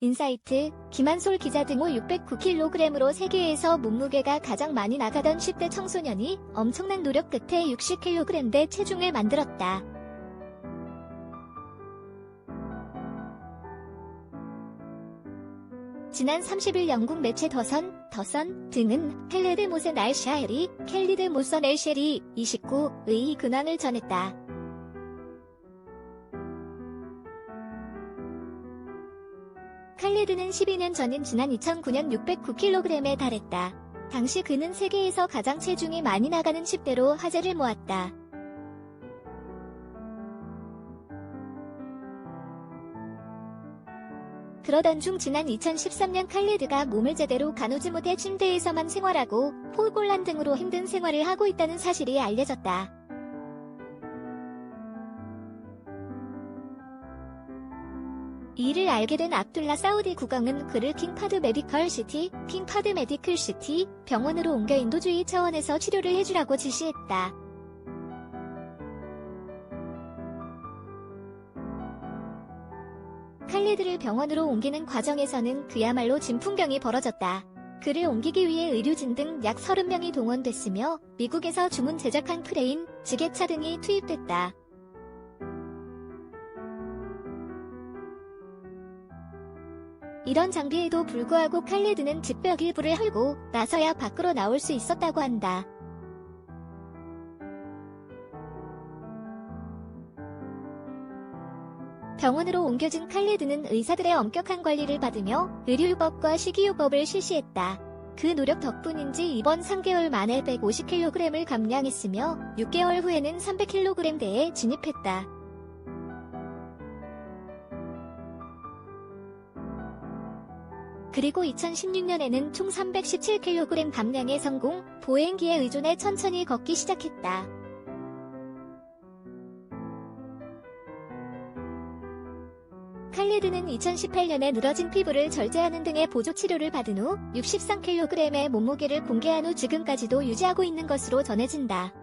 인사이트, 김한솔 기자 등호 609kg으로 세계에서 몸무게가 가장 많이 나가던 10대 청소년이 엄청난 노력 끝에 60kg대 체중을 만들었다. 지난 30일 영국 매체 더선, 더선 등은 켈레드 모센 알샤엘이 켈리드 모선 엘쉘이 29의 근황을 전했다. 칼리드는 12년 전인 지난 2009년 609kg에 달했다. 당시 그는 세계에서 가장 체중이 많이 나가는 10대로 화제를 모았다. 그러던 중 지난 2013년 칼리드가 몸을 제대로 가누지 못해 침대에서만 생활하고 폴곤란 등으로 힘든 생활을 하고 있다는 사실이 알려졌다. 이를 알게 된 압둘라 사우디 국왕은 그를 킹파드 메디컬 시티, 킹파드 메디컬 시티 병원으로 옮겨 인도주의 차원에서 치료를 해주라고 지시했다. 칼리드를 병원으로 옮기는 과정에서는 그야말로 진풍경이 벌어졌다. 그를 옮기기 위해 의료진 등 약 30명이 동원됐으며 미국에서 주문 제작한 크레인, 지게차 등이 투입됐다. 이런 장비에도 불구하고 칼리드는 집벽 일부를 헐고 나서야 밖으로 나올 수 있었다고 한다. 병원으로 옮겨진 칼리드는 의사들의 엄격한 관리를 받으며 의료요법과 식이요법을 실시했다. 그 노력 덕분인지 이번 3개월 만에 150kg을 감량했으며 6개월 후에는 300kg대에 진입했다. 그리고 2016년에는 총 317kg 감량에 성공, 보행기에 의존해 천천히 걷기 시작했다. 칼리드는 2018년에 늘어진 피부를 절제하는 등의 보조 치료를 받은 후 63kg의 몸무게를 공개한 후 지금까지도 유지하고 있는 것으로 전해진다.